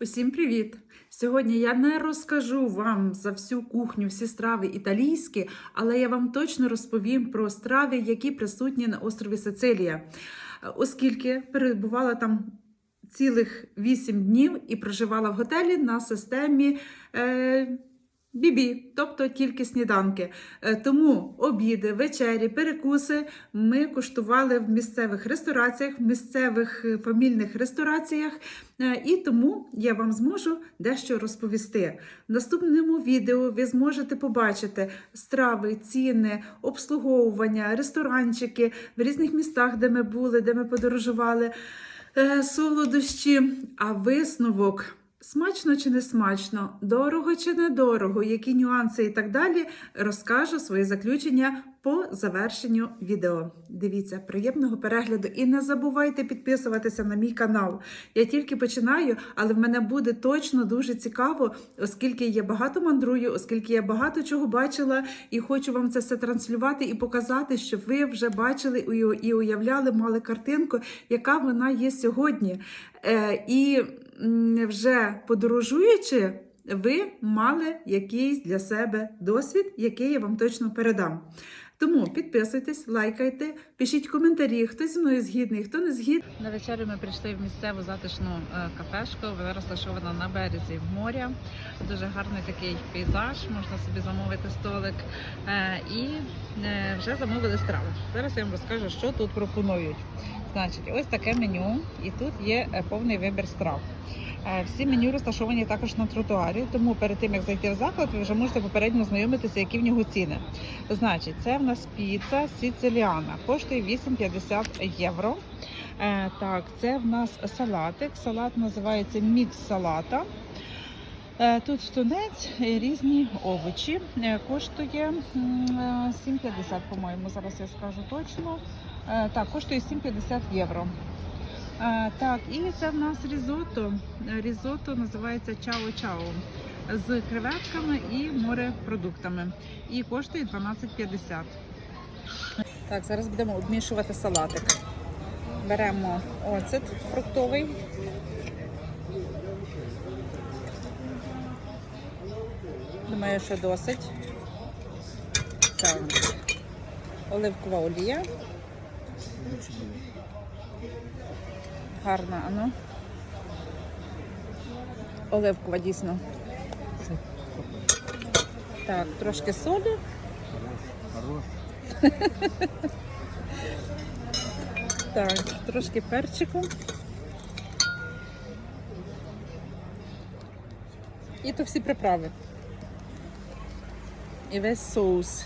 Усім привіт! Сьогодні я не розкажу вам за всю кухню, всі страви італійські, але я вам точно розповім про страви, які присутні на острові Сицилія, оскільки перебувала там цілих 8 днів і проживала в готелі на системі. Е- Бібі, тобто тільки сніданки. Е, Тому обіди, вечері, перекуси ми куштували в місцевих рестораціях, в місцевих е, фамільних рестораціях, Е, і тому я вам зможу дещо розповісти. В наступному відео ви зможете побачити страви, ціни, обслуговування, ресторанчики в різних містах, де ми були, де ми подорожували, солодощі, а висновок. Смачно чи не смачно, дорого чи недорого, які нюанси і так далі, розкажу своє заключення по завершенню відео. Дивіться, приємного перегляду і не забувайте підписуватися на мій канал. Я тільки починаю, але в мене буде точно дуже цікаво, оскільки я багато мандрую, оскільки я багато чого бачила, і хочу вам це все транслювати і показати, щоб ви вже бачили і- уявляли, мали картинку, яка вона є сьогодні. Е, і вже подорожуючи, ви мали якийсь для себе досвід, який я вам точно передам. Тому підписуйтесь, лайкайте, пишіть коментарі, хто зі мною згідний, хто не згідний. На вечерю ми прийшли в місцеву затишну е, кафешку. Вона розташована на березі моря. Дуже гарний такий пейзаж. Можна собі замовити столик. Е, І е, вже замовили страви. Зараз я вам розкажу, що тут пропонують. Значить, ось таке меню, і тут є повний вибір страв. Всі меню розташовані також на тротуарі, тому перед тим як зайти в заклад, ви вже можете попередньо знайомитися, які в нього ціни. Значить, це в нас піца сіциліана, коштує 8,50 євро. Е, Так, це в нас салатик. Салат називається мікс салата. Е, Тут тунець, е, різні овочі. Коштує е, 7,50, по-моєму. Зараз я скажу точно. Так, коштує 7,50 євро. Е, Так, і це в нас різото. Різото називається чао-чао з креветками і морепродуктами. І коштує 12,50. Так, зараз будемо обмішувати салатик. Беремо оцет фруктовий. Думаю, що досить. Так. Оливкова олія. Гарна, ану. Оливкова дійсно. Так, трошки солі. Хорош. Так, трошки перчику. І то всі приправи. І весь соус.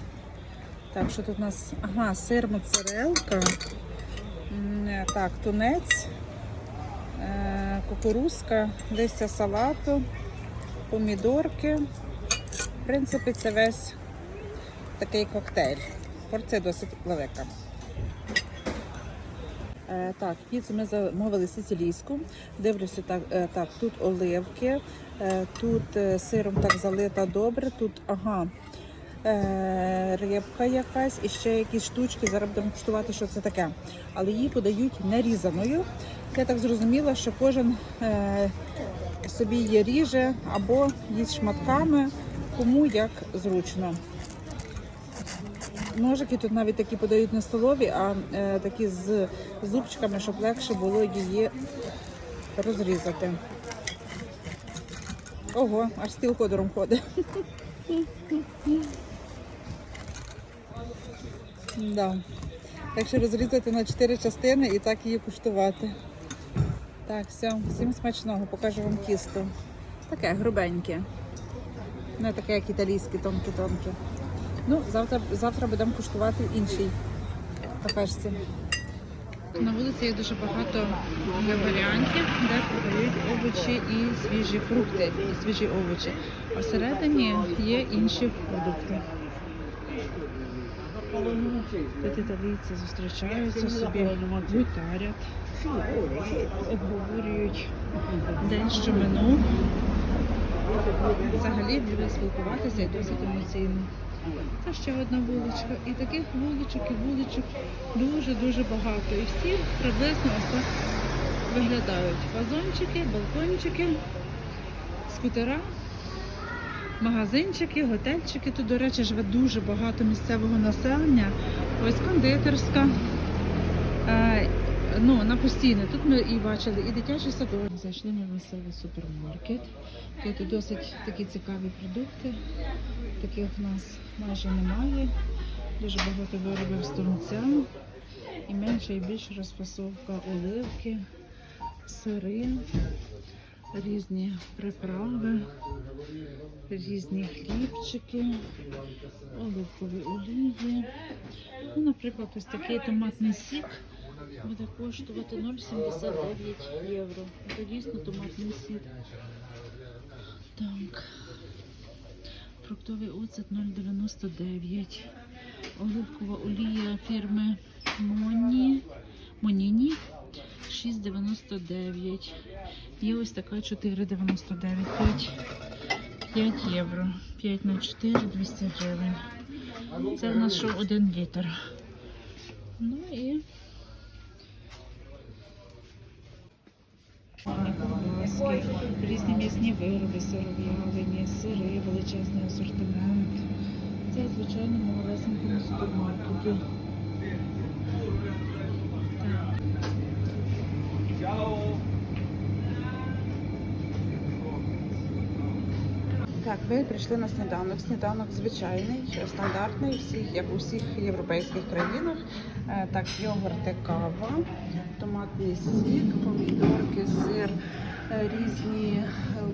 Так, що тут у нас? Ага, сир моцарелка. Е, Так, тунець, кукурузка, листя салату, помідорки. В принципі, це весь такий коктейль. Порція досить велика. Е, так, піцу ми замовили сицилійську. Дивлюся, так, е, так, тут оливки, е, тут е, сиром так залита добре, тут ага, е, рибка якась і ще якісь штучки. Зараз будемо куштувати, що це таке. Але її подають нерізаною. Я так зрозуміла, що кожен е, собі її ріже або їсть шматками, кому як зручно. Ножики тут навіть такі подають не столові, а е, такі з зубчиками, щоб легше було її розрізати. Ого, аж стіл ходором ходить. да. Так що розрізати на 4 частини і так її куштувати. Так, все, всім смачного, покажу вам тісто. Таке грубеньке. Не таке, як італійське, тонке-тонке. Ну, завтра, завтра будемо куштувати в іншій кафешці. На вулиці є дуже багато варіантів, де продають овочі і свіжі фрукти, і свіжі овочі. А всередині є інші продукти. Італійці зустрічаються собі, гутарять, обговорюють день, що минув. Взагалі люблять спілкуватися і досить емоційно. Це ще одна вуличка. І таких вуличок і вуличок дуже-дуже багато. І всі приблизно ось так виглядають. Вазончики, балкончики. хутора, магазинчики, готельчики. Тут, до речі, живе дуже багато місцевого населення. Ось кондитерська. Е, ну, на постійно. Тут ми і бачили і дитячий садок. Зайшли ми в місцевий супермаркет. Тут досить такі цікаві продукти. Таких в нас майже немає. Дуже багато виробів з тунця. І менше і більше розфасовка оливки, сири, різні приправи, різні хлібчики, оливкові олії. Ну, наприклад, ось такий томатний сік буде коштувати 0,79 євро. Це дійсно томатний сік. Так. Фруктовий оцет 0,99. Оливкова олія фірми Моні. Моніні 6,99. Є ось така 4,99. 5, 5 євро. 5 на 4 200 гривень. Це в нас що 1 літр. Ну і ковбаски, різні м'ясні вироби, сиров'ялині, сири, величезний асортимент. Це в звичайному малесенькому супермаркеті. Так. Ви прийшли на сніданок. Сніданок звичайний, стандартний, всіх, як у всіх європейських країнах. Е, Так, йогурти, кава, томатний сік, помідорки, сир, різні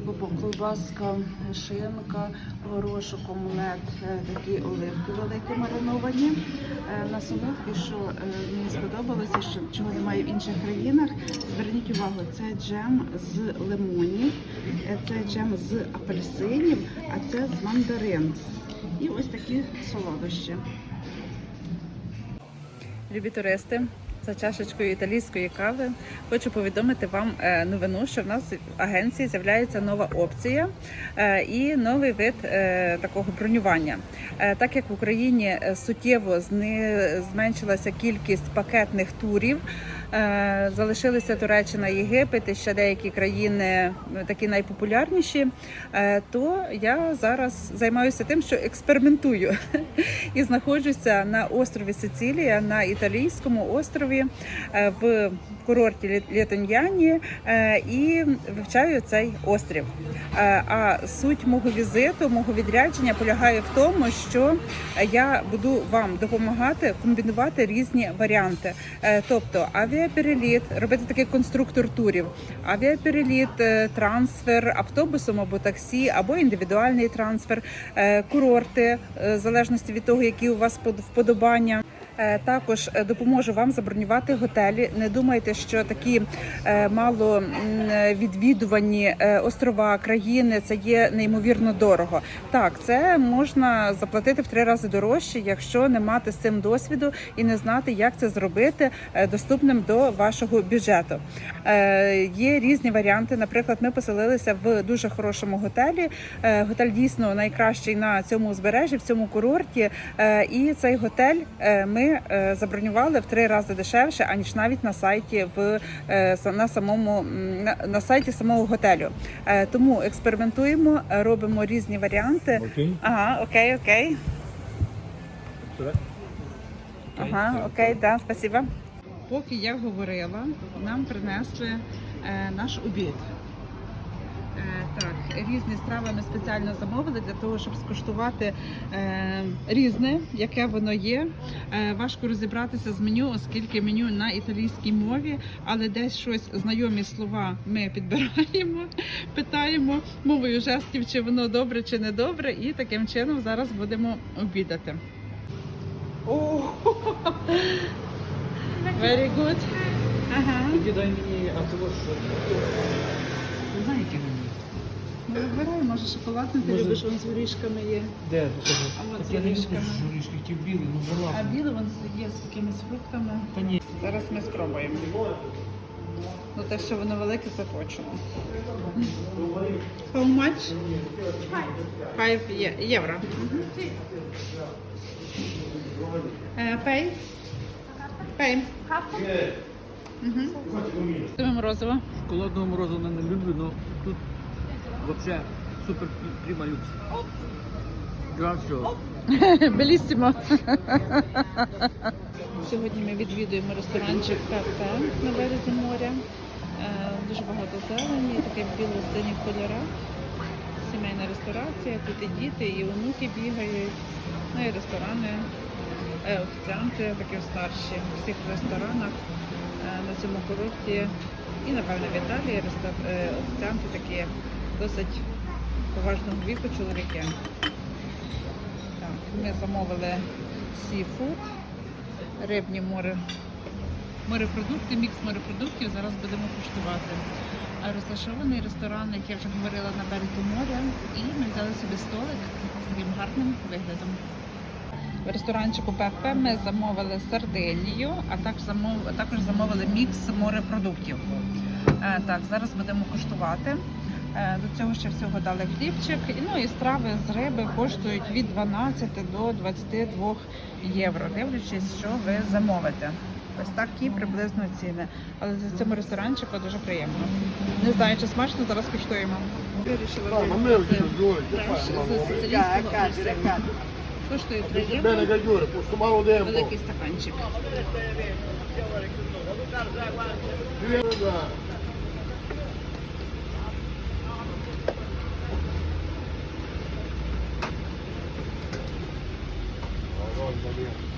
е, колбаска, шинка, горошок, омлет, е, такі оливки великі мариновані. Е, На солодкі, що мені сподобалося, що чого немає в інших країнах. Зверніть увагу, це джем з лимонів, це джем з апельсинів, а це з мандарин. І ось такі солодощі. Любі туристи, за чашечкою італійської кави хочу повідомити вам е, новину, що в нас в агенції з'являється нова опція е, і новий вид е, такого бронювання. Так як в Україні суттєво зменшилася кількість пакетних турів. Е, Залишилися Туреччина, Єгипет і ще деякі країни е, такі найпопулярніші. е, То я зараз займаюся тим, що експериментую і знаходжуся на острові Сицилія на італійському острові е, в курорті Лєтоньяні е, і вивчаю цей острів. Е, А суть мого візиту, мого відрядження полягає в тому, що я буду вам допомагати комбінувати різні варіанти, Е, тобто авіапереліт, робити такий конструктор турів, авіапереліт, трансфер автобусом або таксі, або індивідуальний трансфер, курорти, в залежності від того, які у вас под- вподобання. Е, Також е, допоможу вам забронювати готелі. Не думайте, що такі е, мало відвідувані острова країни це є неймовірно дорого. Так, це можна заплатити в три рази дорожче, якщо не мати з цим досвіду і не знати, як це зробити доступним до вашого бюджету. Є різні варіанти. Наприклад, ми поселилися в дуже хорошому готелі. Готель дійсно найкращий на цьому узбережжі, в цьому курорті. І цей готель е, ми е, забронювали в три рази дешевше, аніж навіть на сайті в е, на самому на, на сайті самого готелю. Е, Тому експериментуємо, робимо різні варіанти. Окей. Ага, окей, окей. Ага, окей, да, спасибо. Поки я говорила, нам принесли е, наш обід. Е, так, різні страви ми спеціально замовили для того, щоб скуштувати е, різне, яке воно є. Е, важко розібратися з меню, оскільки меню на італійській мові, але десь щось знайомі слова ми підбираємо, питаємо мовою жестів, чи воно добре чи не добре, і таким чином зараз будемо обідати. О, very good. Ага. Тоді дай мені, Ну, вибирай, може шоколадний ти Може. любиш, він з горішками є. Де? А от Так з я не люблю горішками. журішки, хотів білий, ну А була. білий він є з якимись фруктами. Та ні. Зараз ми спробуємо. Ну, те, що воно велике, це точно. How much? Five є- євро. Е, Pay? Pay. Угу. Це морозиво. Шоколадного морозива не люблю, але тут взагалі Супер прима люкс. Все. Белісімо. Сьогодні ми відвідуємо ресторанчик кафе на березі моря. Е, Дуже багато зелені, таке в біло-синіх кольорах. Сімейна ресторація, тут і діти, і онуки бігають. Ну і ресторани, е, офіціанти такі старші у всіх ресторанах е, на цьому курорті. І, напевно, в Італії офіціанти такі досить поважного віку чоловіки. Так, ми замовили сіфуд, рибні море, морепродукти, мікс морепродуктів. Зараз будемо куштувати. Розташований ресторан, як я вже говорила, на березі моря. І ми взяли собі столик з таким гарним виглядом. В ресторанчику Пепе ми замовили сардинію, а також замов- а також замовили мікс морепродуктів. Е, Так, зараз будемо куштувати. Е, До цього ще всього дали хлібчик. І, Ну і страви з риби коштують від 12 до 22 євро, дивлячись, що ви замовите. Ось такі приблизно ціни. Але за цьому ресторанчику дуже приємно. Не знаю, чи смачно, зараз сицилійського апельсину. Коштує 3 євро. cagione, questo malo tempo. Великий стаканчик. Madonna mia.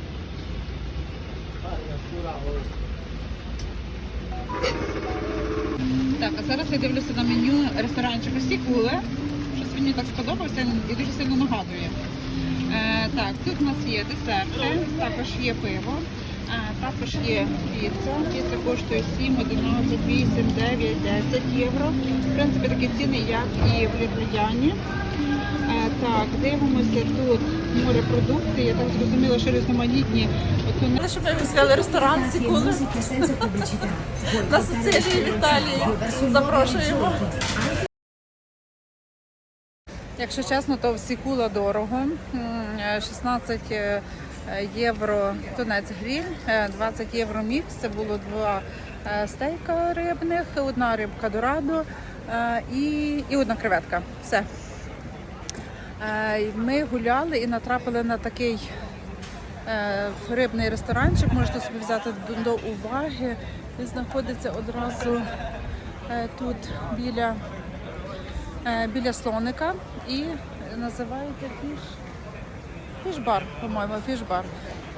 Так, а зараз я дивлюся на меню ресторанчику Сікуле. Щось мені так сподобався і дуже сильно нагадує. Е, так, тут у нас є десерти, також є пиво, е, також є піца. Піца коштує 7, 11, 8, 9, 10 євро. В принципі, такі ціни, як і в Лібліяні. Е, так, дивимося тут морепродукти. Я так зрозуміла, що різноманітні. От Щоб ми взяли ресторан senza на Сицилії в Італії. Запрошуємо. Якщо чесно, то всі кула дорого. М, е, 16 е, євро тунець гріль, е, 20 євро мікс. Це було два е, стейка рибних, одна рибка дорадо е, і, і одна креветка. Все. Е, Ми гуляли і натрапили на такий е, рибний ресторанчик. Можете собі взяти до, уваги. Він знаходиться одразу е, тут біля біля слоника і називається фіш. Фішбар, по-моєму, фішбар.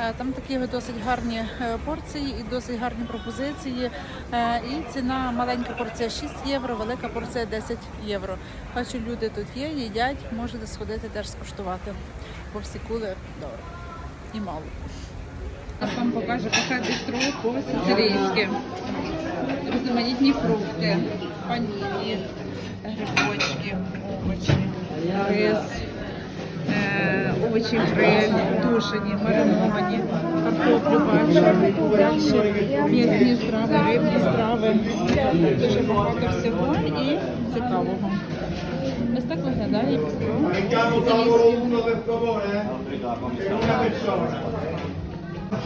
Е, Там такі досить гарні е, порції і досить гарні пропозиції. Е, І ціна маленька порція 6 євро, велика порція 10 євро. Бачу, люди тут є, їдять, можете сходити теж скуштувати. Бо всі кули добре. І мало. Я вам покажу кафе бістро по-сицилійськи. Різноманітні фрукти, паніні, грибочки, овочі, рис, овочі фриль, тушені, мариновані, картоплю бачу, м'ясні страви, рибні страви. Дуже багато всього і цікавого. Ось так виглядає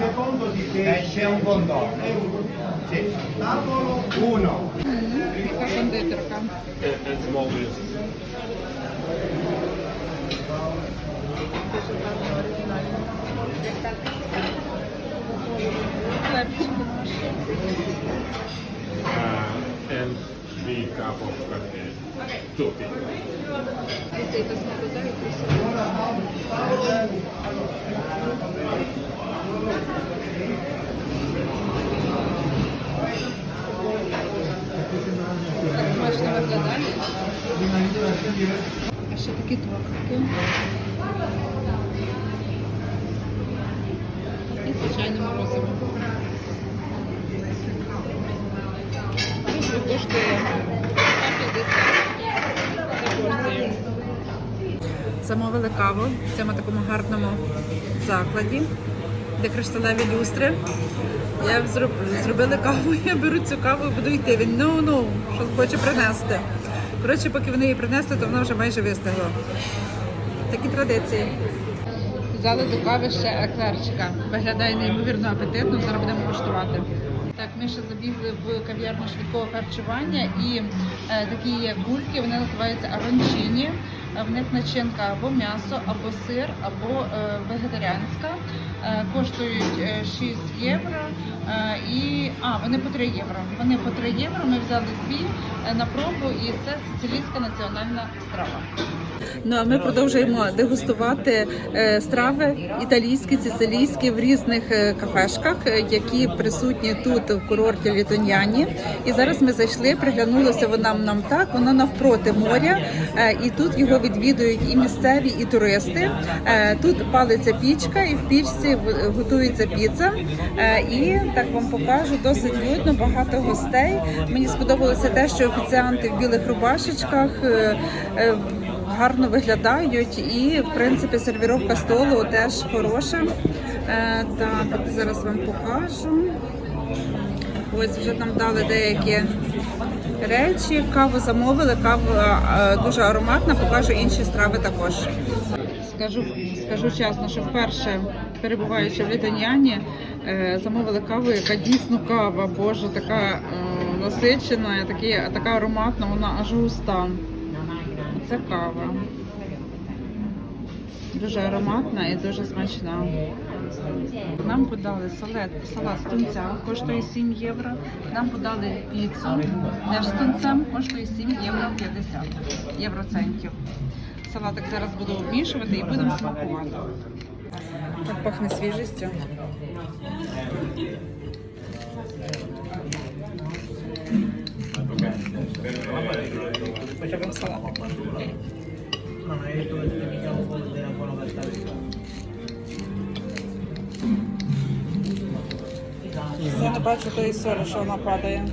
secondo di C'è un contorno. Sì. Tavolo 1. Яка кондитерка. Хлебчик наш. Uh, and three cup of coffee. Tutti. Це якась смакота і красиво. Так смачно виглядає. А ще такі тортики. І звичайне морозиво. Це коштує 150 за порцію. Замовили каву в цьому такому гарному закладі, де кришталеві люстри. Я зроб- зробила каву, я беру цю каву і буду йти. Він ну ну що хоче принести. Коротше, поки вони її принесли, то вона вже майже вистигла. Такі традиції. Взяли до кави ще еклерчика. Виглядає неймовірно апетитно, зараз будемо куштувати. Так, ми ще забігли в кав'ярню швидкого харчування і е, такі є кульки, вони називаються арончині. В них начинка або м'ясо, або сир, або е, вегетаріанська. Е, коштують е, 6 євро. Е, і а, вони по 3 євро. Вони по 3 євро. Ми взяли дві на пробу, і це сицилійська національна страва. Ну а ми продовжуємо дегустувати страви італійські, сицилійські в різних кафешках, які присутні тут в курорті Літоньяні. І зараз ми зайшли, приглянулося вона нам так. Воно навпроти моря, і тут його відвідують і місцеві, і туристи. Е, Тут палиться пічка, і в пічці готується піца. Е, І так вам покажу досить людно, багато гостей. Мені сподобалося те, що офіціанти в білих рубашечках. е, гарно виглядають і в принципі сервіровка столу теж хороша. Так, зараз вам покажу. Ось вже нам дали деякі речі. Каву замовили, кава е, дуже ароматна, покажу інші страви також. Скажу, скажу чесно, що вперше перебуваючи в Літаніані, е, замовили каву, яка дійсно кава, боже, така е, насичена, такі, така ароматна, вона аж густа. Це кава. Дуже ароматна і дуже смачна. Нам подали салат, салат з тунцем, коштує 7 євро. Нам подали піцу теж з тунцем, коштує 7 євро 50 євроцентів. Салатик зараз буду обмішувати і будемо смакувати. Так пахне свіжістю. Салатик. Я не бачу тої солі, що вона падає.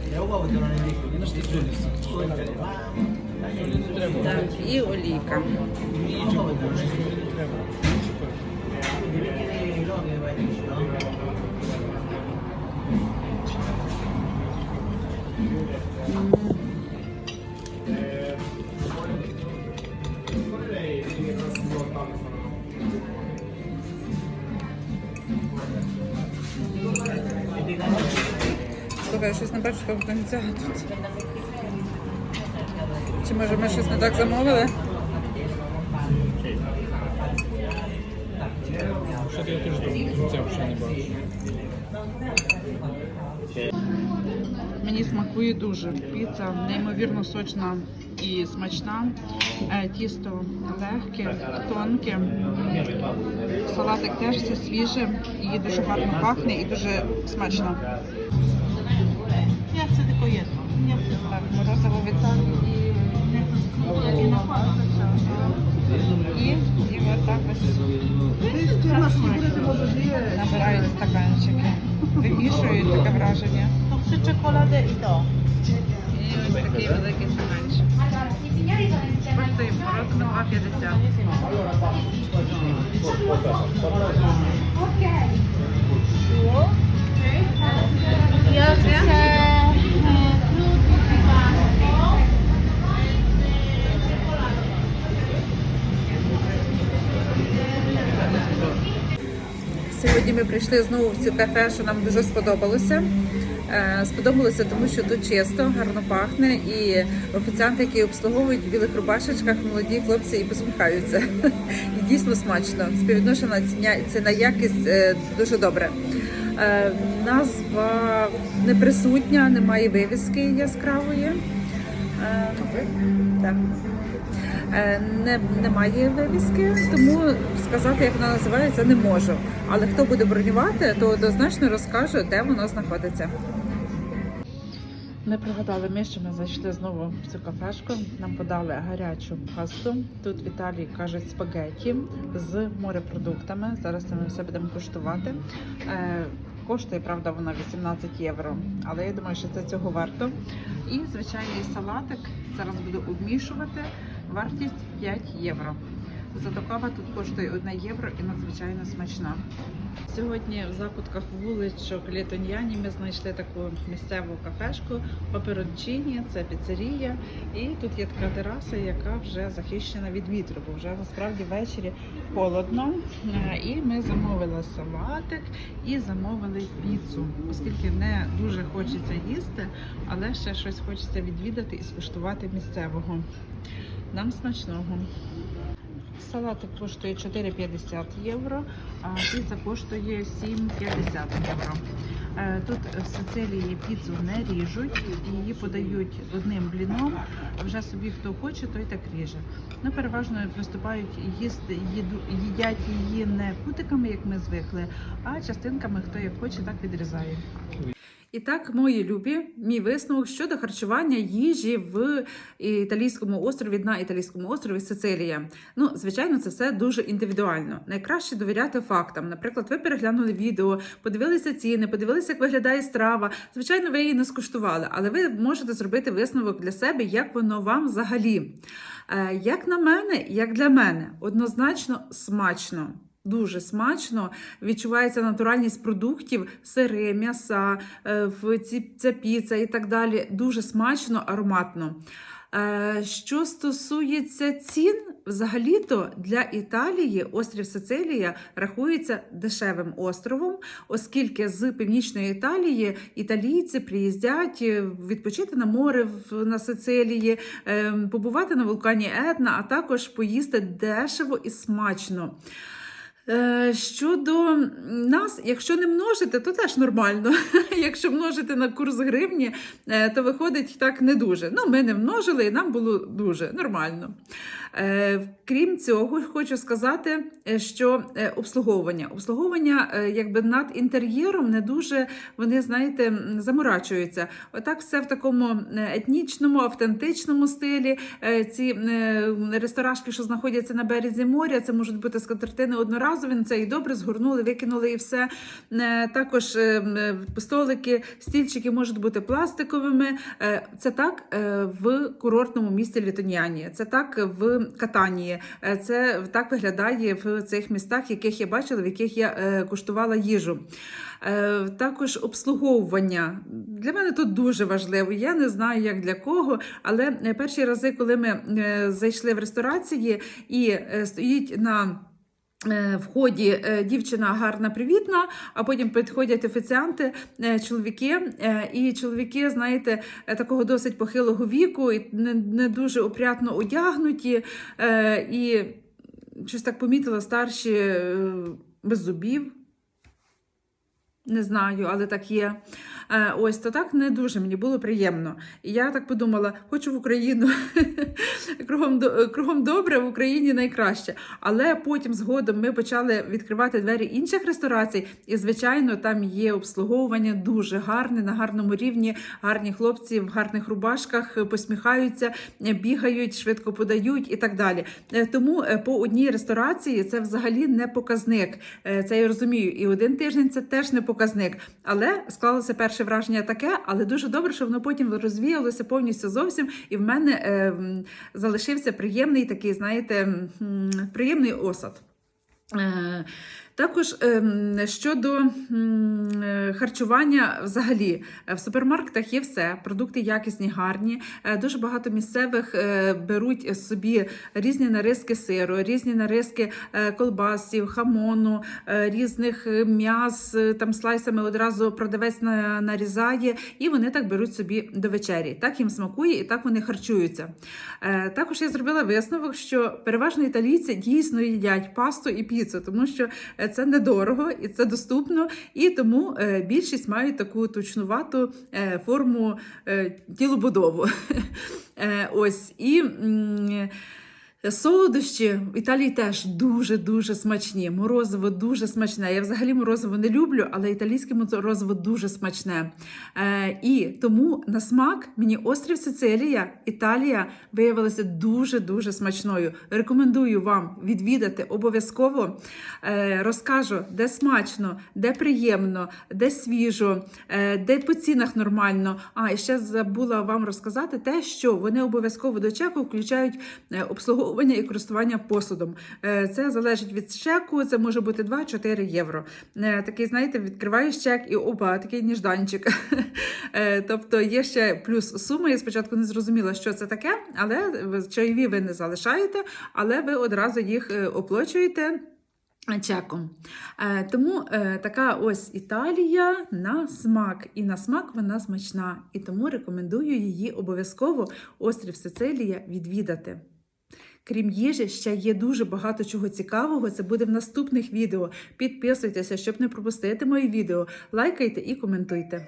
Так, і олійка. Я щось не бачу того тунця тут. Чи може ми щось не так замовили? Що я теж думаю, це вже не бачу. Мені смакує дуже. Піца неймовірно сочна і смачна. Е, Тісто легке, тонке. Салатик теж все свіже і дуже гарно пахне і дуже смачно. І, і отак ось набирають стаканчики. Вимішують таке враження. C'è cioccolato e do. І ось такий великий стаканчик. Коштує морозиво 2,50. Ja chcę Сьогодні ми прийшли знову в цю кафе, що нам дуже сподобалося. Е, Сподобалося, тому що тут чисто, гарно пахне, і офіціанти, які обслуговують в білих рубашечках, молоді хлопці і посміхаються. І дійсно смачно. Співвідношена ціня ціна якість е, дуже добре. Е, Назва не присутня, немає вивіски яскравої. Е, Так. Е, Не, немає вивіски, тому сказати, як вона називається, не можу. Але хто буде бронювати, то однозначно розкаже, де воно знаходиться. Ми пригадали ми, що ми зайшли знову в цю кафешку. Нам подали гарячу пасту. Тут в Італії кажуть спагетті з морепродуктами. Зараз ми все будемо куштувати. Коштує, правда, вона 18 євро, але я думаю, що це цього варто. І звичайний салатик зараз буду обмішувати. Вартість 5 євро. Зато кава тут коштує 1 євро і надзвичайно смачна. Сьогодні в закутках вуличок Літоньяні ми знайшли таку місцеву кафешку Паперончині, це піцерія. І тут є така тераса, яка вже захищена від вітру, бо вже насправді ввечері холодно. І ми замовили салатик і замовили піцу, оскільки не дуже хочеться їсти, але ще щось хочеться відвідати і скуштувати місцевого. Нам смачного. Салатик коштує 4,50 євро, а піца коштує 7,50 євро. Е, Тут в Сицилії піцу не ріжуть, її подають одним бліном. Вже собі хто хоче, той так ріже. Ну, переважно виступають їсти, їдять її не кутиками, як ми звикли, а частинками, хто як хоче, так відрізає. І так, мої любі, мій висновок щодо харчування їжі в італійському острові на італійському острові Сицилія. Ну, звичайно, це все дуже індивідуально. Найкраще довіряти фактам. Наприклад, ви переглянули відео, подивилися ціни, подивилися, як виглядає страва. Звичайно, ви її не скуштували, але ви можете зробити висновок для себе, як воно вам взагалі. Е, Як на мене, як для мене, однозначно смачно. Дуже смачно відчувається натуральність продуктів, сири, м'яса, е, ця піца і так далі. Дуже смачно, ароматно. Е, Що стосується цін, взагалі-то для Італії острів Сицилія рахується дешевим островом, оскільки з північної Італії італійці приїздять е, відпочити на море на Сицилії, е, побувати на вулкані Етна, а також поїсти дешево і смачно. Е, Щодо нас, якщо не множити, то теж нормально. Якщо множити на курс гривні, е, то виходить так не дуже. Ну, ми не множили, і нам було дуже нормально. Е, Крім цього, хочу сказати, е, що е, обслуговування. Обслуговування якби над інтер'єром не дуже вони, знаєте, заморачуються. Отак все в такому етнічному, автентичному стилі. Ці ресторашки, що знаходяться на березі моря, це можуть бути скатертини одноразові, це і добре, згорнули, викинули і все. Також столики, стільчики можуть бути пластиковими. Це так в курортному місті Літоніані, це так в Катанії, Е, це так виглядає в цих містах, яких я бачила, в яких я е, куштувала їжу. Е, Також обслуговування для мене тут дуже важливо. Я не знаю, як для кого, але перші рази, коли ми зайшли в ресторації і стоїть на е, вході е, дівчина гарна, привітна, а потім підходять офіціанти, е, чоловіки, і чоловіки, знаєте, такого досить похилого віку, і не, дуже опрятно одягнуті, і щось так помітила старші без зубів. Не знаю, але так є. Е, Ось то так не дуже мені було приємно. І я так подумала: хочу в Україну кругом, кругом добре, в Україні найкраще. Але потім згодом ми почали відкривати двері інших ресторацій, і звичайно, там є обслуговування дуже гарне, на гарному рівні. Гарні хлопці в гарних рубашках е, посміхаються, е, бігають, швидко подають і так далі. Тому по одній ресторації це взагалі не показник. Це я розумію. І один тиждень це теж не показник. Але склалося перше враження таке, але дуже добре, що воно потім розвіялося повністю зовсім. І в мене е, залишився приємний такий, знаєте, приємний осад. Е, Також ем, щодо е, харчування, взагалі е, в супермаркетах є все, продукти якісні, гарні. Е, Дуже багато місцевих беруть собі різні нарізки сиру, різні нарізки колбасів, хамону, різних м'яс. Там слайсами одразу продавець нарізає, і вони так беруть собі до вечері. Так їм смакує і так вони харчуються. Також я зробила висновок, що переважно італійці дійсно їдять пасту і піцу, тому що це недорого і це доступно, і тому е, більшість мають таку точнувату е, форму е, тілобудову. Ось і. Солодощі в Італії теж дуже дуже смачні. Морозиво дуже смачне. Я взагалі морозиво не люблю, але італійське морозиво дуже смачне. Е, і тому на смак мені острів Сицилія, Італія виявилася дуже дуже смачною. Рекомендую вам відвідати обов'язково. Е, розкажу, де смачно, де приємно, де свіжо, е, де по цінах нормально. А і ще забула вам розказати те, що вони обов'язково до чеку включають е, обслуговування обслуговування і користування посудом. Е, Це залежить від чеку, це може бути 2-4 євро. Е, Такий, знаєте, відкриваєш чек і опа, такий ніжданчик. Е, Тобто є ще плюс сума. Я спочатку не зрозуміла, що це таке, але чайові ви не залишаєте, але ви одразу їх оплачуєте. Чеком. Тому така ось Італія на смак. І на смак вона смачна. І тому рекомендую її обов'язково острів Сицилія відвідати. Крім їжі, ще є дуже багато чого цікавого. Це буде в наступних відео. Підписуйтеся, щоб не пропустити мої відео. Лайкайте і коментуйте.